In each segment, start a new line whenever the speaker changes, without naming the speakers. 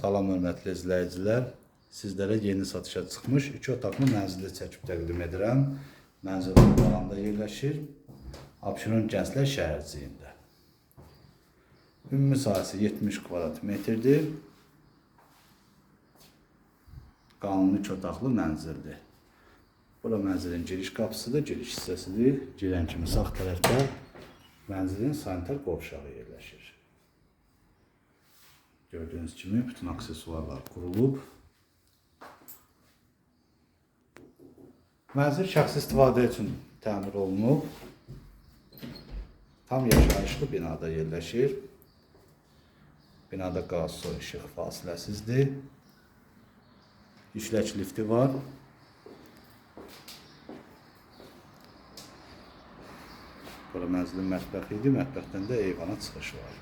Salam hörmətli izləyicilər. Sizlərə yeni satışa çıxmış 2 otaqlı mənzili çəkib təqdim edirəm. Mənzil Qaranda yerləşir. Abşeron Gənclər şəhərciyində. Ümumi sahəsi 70 kvadrat metrdir. Qanuni 2 otaqlı mənzildir. Bura mənzilin giriş qapısıdır, giriş hissəsidir. Girən kimi sağ tərəfdə mənzilin sanitar qovşağı yerləşir. Gördüğünüz kimi bütün aksesuarlar kurulub. Mənzil şəxsi istifadə üçün təmir olunub. Tam yaşayışlı binada yerləşir. Binada qaz, su, işıq fasiləsizdir. İşləç lifti var. Bura mənzilin mətbəxi idi. Mətbəxdən də eyvana çıxış var.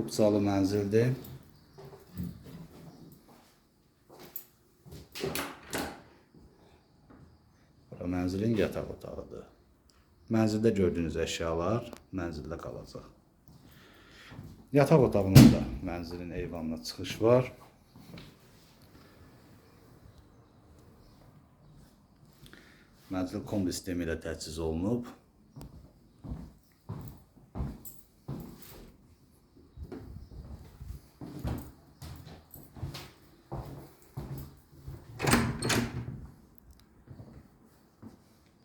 Kupsalı mənzildir. Bura mənzilin yataq otağıdır. Mənzildə gördüyünüz əşyalar mənzildə qalacaq. Yataq otağında da mənzilin eyvanına çıxış var. Mənzil kombi sistemi ilə təchiz olunub.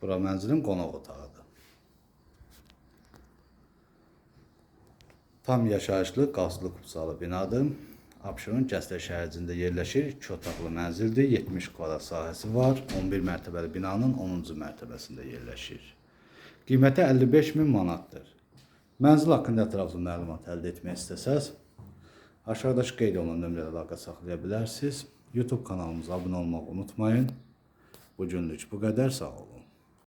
Bura mənzilin qonaq otağıdır. Tam yaşayışlı, qazlı kupsalı binadır. Abşeron Gənclər şəhərciyində yerləşir. 2 otaqlı mənzildir. 70 kvadrat sahəsi var. 11 mərtəbəli binanın 10-cu mərtəbəsində yerləşir. Qiyməti 55 min manatdır. Mənzil haqqında ətraflı məlumat əldə etmək istəsəz, aşağıdakı qeyd olunan nömrələ əlaqə saxlaya bilərsiniz. YouTube kanalımıza abunə olmağı unutmayın. Bugünlük bu qədər. Sağ olun.